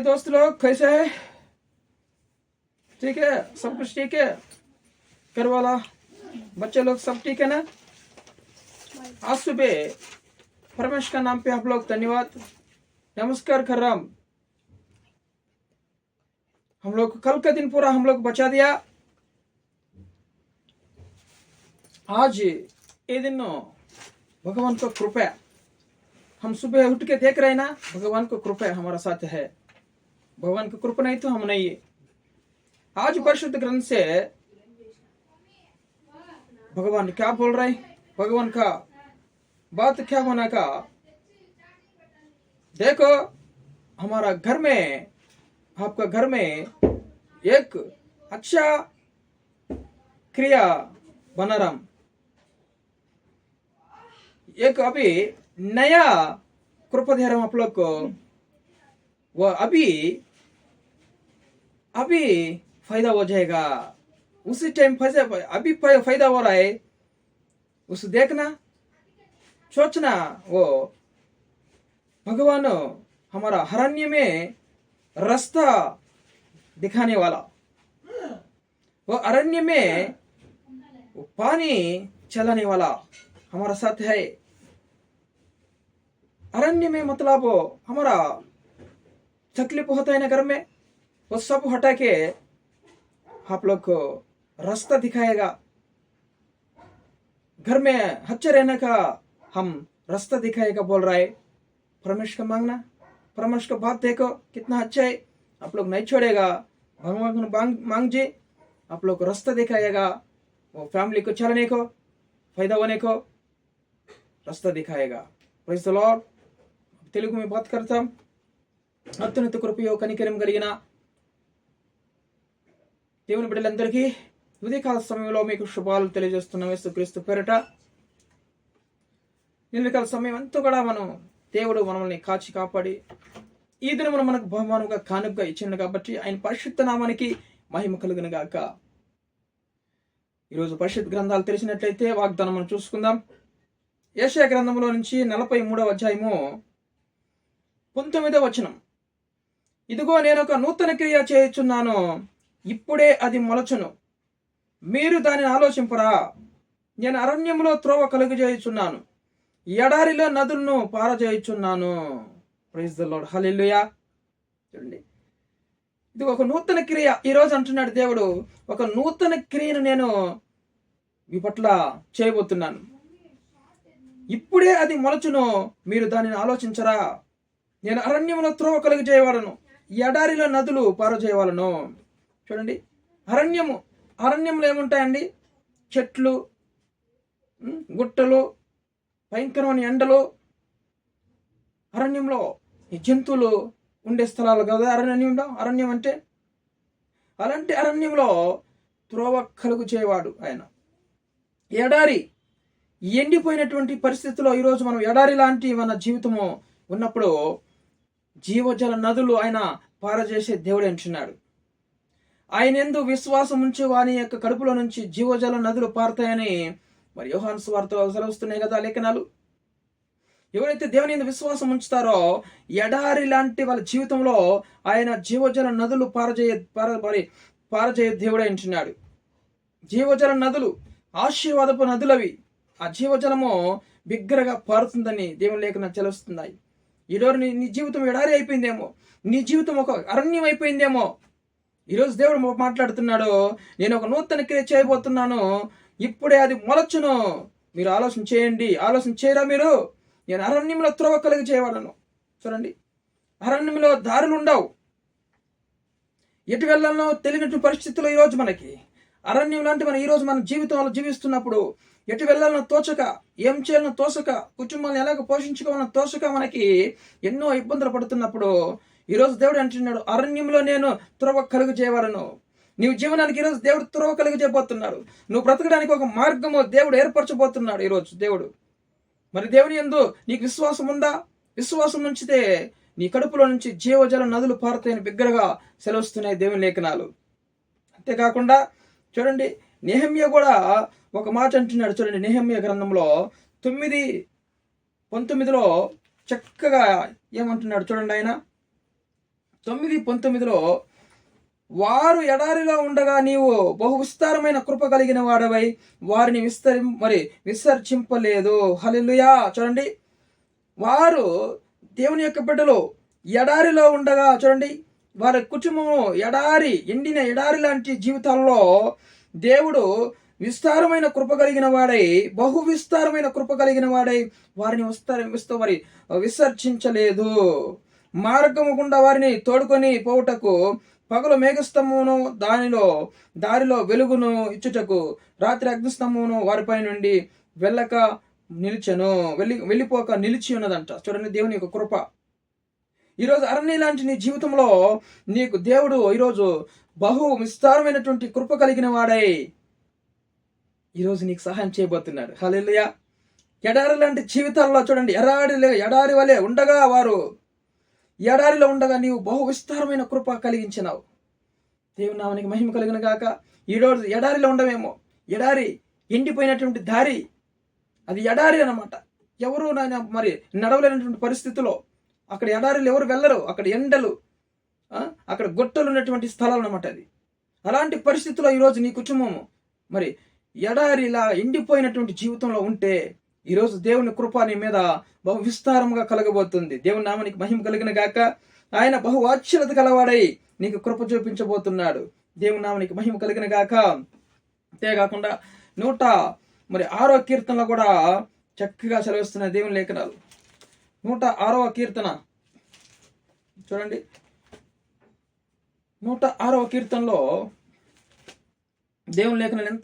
दोस्त लोग, कैसे है? ठीक है? सब कुछ ठीक है? घर वाला बच्चे लोग सब ठीक है ना? आज सुबह परमेश का नाम पे आप लोग धन्यवाद। नमस्कार कर हूँ हम लोग कल का दिन पूरा हम लोग बचा दिया। आज ये दिन भगवान का कृपया हम सुबह उठ के देख रहे ना, भगवान को कृपया हमारा साथ है। भगवान की कृपा नहीं तो हम नहीं आज परिशुद्ध ग्रंथ से भगवान क्या बोल रहे भगवान का बात क्या होना का? देखो, हमारा घर में, आपका घर में एक अच्छा क्रिया बना रहा। एक अभी नया कृपा दे रहा हूँ आप लोग को, वह अभी अभी फ़ायदा हो जाएगा। उसी टाइम फंसे अभी फ़ायदा हो रहा है। उस देखना। सोचना। वो भगवान, हमारा हरण्य में रास्ता दिखाने वाला। वो अरण्य में वो पानी चलाने वाला हमारा साथ है। अरण्य में मतलब हमारा तकलीफ़ होता है ना घर में। वो सब हटा के आप लोग को रास्ता दिखाएगा घर में अच्छे रहने का हम रास्ता दिखाएगा बोल रहा है परमेश का मांगना परमेश का बात देखो कितना अच्छा है आप लोग नहीं छोड़ेगा भगवान को मांग मांग जी आप लोग को रास्ता दिखाएगा वो फैमिली को चलने को फायदा होने को रास्ता दिखाएगा ప్రైజ్ ద లార్డ్ తెలుగు में बात करता हूं అత్యున్నత కృపయో కనికరం కలిగిన దేవుని బిడ్డలందరికీ ఉదయకాల సమయంలో మీకు శుభాలు తెలియజేస్తున్నాం యేసుక్రీస్తు పేరట. ఉదయకాల సమయం అంతా కూడా మనం దేవుడు మనల్ని కాచి కాపాడి ఈ దినమున మనకు బహుమానంగా కానుకగా ఇచ్చిండు కాబట్టి ఆయన పరిశుద్ధ నామానికి మహిమ కలుగును గాక ఈరోజు పరిశుద్ధ గ్రంథాలు తెలిసినట్లయితే వాగ్దానం మనం చూసుకుందాం. ఏషియా గ్రంథంలో నుంచి నలభై మూడవ అధ్యాయము పంతొమ్మిదవ వచనం. ఇదిగో నేను ఒక నూతన క్రియ చేయుచున్నాను. ఇప్పుడే అది మొలచును. మీరు దానిని ఆలోచింపరా. నేను అరణ్యంలో త్రోవ కలుగజేయుచున్నాను. ఎడారిలో నదులను పారజేయుచున్నాను. ప్రైజ్ ద లార్డ్ హల్లెలూయా చూడండి. ఇది ఒక నూతన క్రియ. ఈరోజు అంటున్నాడు దేవుడు ఒక నూతన క్రియను నేను మీ పట్ల చేయబోతున్నాను. ఇప్పుడే అది మొలచును. మీరు దానిని ఆలోచించరా. నేను అరణ్యంలో త్రోవ కలుగు ఎడారిలో నదులు పారజేయవాలను. చూడండి. అరణ్యము అరణ్యంలో ఏముంటాయండి? చెట్లు గుట్టలు భయంకరమైన ఎండలు. అరణ్యంలో ఈ జంతువులు ఉండే స్థలాలు కదా? అరణ్యంలో అరణ్యం అంటే? అలాంటి అరణ్యంలో త్రోవ కలుగు చేయవాడు ఆయన. ఎడారి ఎండిపోయినటువంటి పరిస్థితుల్లో ఈరోజు మనం ఎడారి లాంటి మన జీవితము ఉన్నప్పుడు జీవజల నదులు ఆయన పారజేసే దేవుడు అంటున్నాడు. ఆయన ఎందు విశ్వాసం ఉంచి వాని యొక్క కడుపులో నుంచి జీవజల నదులు పారుతాయని మరి యోహాన్ స్వార్తలో సెలవుస్తున్నాయి కదా లేఖనాలు. ఎవరైతే దేవుని ఎందు విశ్వాసం ఉంచుతారో ఎడారి లాంటి వాళ్ళ జీవితంలో ఆయన జీవజల నదులు పారజేయ పార మరి పారజేయ దేవుడే అంటున్నాడు జీవజల నదులు ఆశీర్వాదపు నదులవి ఆ జీవజలము బిగ్గరగా పారుతుందని దేవుని లేఖన చెలుస్తున్నాయి. ఈరోజు నీ నీ జీవితం ఎడారి అయిపోయిందేమో నీ జీవితం ఒక అరణ్యం అయిపోయిందేమో ఈరోజు దేవుడు మాట్లాడుతున్నాడు నేను ఒక నూతన క్రియ చేయబోతున్నాను ఇప్పుడే అది మొలచును. మీరు ఆలోచన చేయండి. ఆలోచన చేయరా మీరు? నేను అరణ్యంలో త్రోవ కలిగి చేయవాలను చూడండి. అరణ్యంలో దారులు ఉండవు. ఎటు వెళ్ళాలో తెలియనటువంటి పరిస్థితుల్లో ఈరోజు మనకి. అరణ్యం లాంటి మనం ఈరోజు మన జీవితంలో జీవిస్తున్నప్పుడు ఎటు వెళ్ళాలన్నా తోచక ఏం చేయాలన్న తోచక కుటుంబాన్ని ఎలాగ పోషించుకోవాలన్న తోచక మనకి ఎన్నో ఇబ్బందులు పడుతున్నప్పుడు ఈరోజు దేవుడు అంటున్నాడు అరణ్యంలో నేను త్రోవ కలుగు చేయవలను. నీవు జీవనానికి ఈరోజు దేవుడు త్రోవ కలుగు చేయబోతున్నాడు. నువ్వు బ్రతకడానికి ఒక మార్గము దేవుడు ఏర్పరచబోతున్నాడు ఈరోజు దేవుడు. మరి దేవుని ఎందు నీకు విశ్వాసం ఉందా? విశ్వాసం ఉంచితే నీ కడుపులో నుంచి జీవజల నదులు పారుతాయని బిగ్గరగా సెలవుస్తున్నాయి దేవుని లేఖనాలు. అంతేకాకుండా చూడండి నెహమ్య కూడా ఒక మాట అంటున్నాడు. చూడండి నేహమ్య గ్రంథంలో తొమ్మిది పంతొమ్మిదిలో చక్కగా ఏమంటున్నాడు చూడండి ఆయన? తొమ్మిది పంతొమ్మిదిలో వారు ఎడారిలో ఉండగా నీవు బహు విస్తారమైన కృప కలిగిన వాడవై వారిని విస్తరి మరి విసర్జింపలేదు. హలిలుయా చూడండి. వారు దేవుని యొక్క బిడ్డలు ఎడారిలో ఉండగా చూడండి. వారి కుటుంబము ఎడారి ఎండిన ఎడారి లాంటి జీవితాల్లో దేవుడు విస్తారమైన కృప కలిగిన వాడై బహు విస్తారమైన కృప కలిగిన వాడై వారిని విస్తార మరి విసర్జించలేదు. మార్గము గుండా వారిని తోడుకొని పోవుటకు పగలు మేఘస్తంభమును దానిలో దారిలో వెలుగును ఇచ్చుటకు రాత్రి అగ్నిస్తంభమును వారిపై నుండి వెళ్ళక నిలిచెను. వెళ్ళి వెళ్ళిపోక నిలిచి ఉన్నదంట. చూడండి దేవుని యొక్క కృప. ఈరోజు అరణ్య లాంటి నీ జీవితంలో నీకు దేవుడు ఈరోజు బహు విస్తారమైనటువంటి కృప కలిగిన వాడై ఈరోజు నీకు సహాయం చేయబోతున్నాడు. హల్లెలూయా. ఎడారి లాంటి జీవితాల్లో చూడండి ఎడారి ఎడారి వలె ఉండగా వారు ఎడారిలో ఉండగా నీవు బహు విస్తారమైన కృప కలిగించినావు. దేవుని నామానికి మహిమ కలిగిన గాక. ఈరోజు ఎడారిలో ఉండవేమో. ఎడారి ఎండిపోయినటువంటి దారి. అది ఎడారి అన్నమాట. ఎవరు నాయన మరి నడవలేనటువంటి పరిస్థితిలో అక్కడ ఎడారిలో ఎవరు వెళ్ళరు. అక్కడ ఎండలు అక్కడ గొట్టలు ఉన్నటువంటి స్థలాలు అన్నమాట అది. అలాంటి పరిస్థితుల్లో ఈరోజు నీ కుటుంబము మరి ఎడారిలా ఎండిపోయినటువంటి జీవితంలో ఉంటే ఈరోజు దేవుని కృప నీ మీద బహు విస్తారంగా కలగబోతుంది. దేవుని నామానికి మహిమ కలిగిన గాక ఆయన బహు ఆశ్చర్యత కలవాడై నీకు కృప చూపించబోతున్నాడు. దేవుని నామానికి మహిమ కలిగిన గాక. అంతేకాకుండా నూట మరి ఆరో కీర్తనలో కూడా చక్కగా సెలవిస్తున్న దేవుని లేఖనాలు. నూట ఆరవ కీర్తన. చూడండి. నూట ఆరవ కీర్తనలో దేవుని లేఖనాలు ఎంత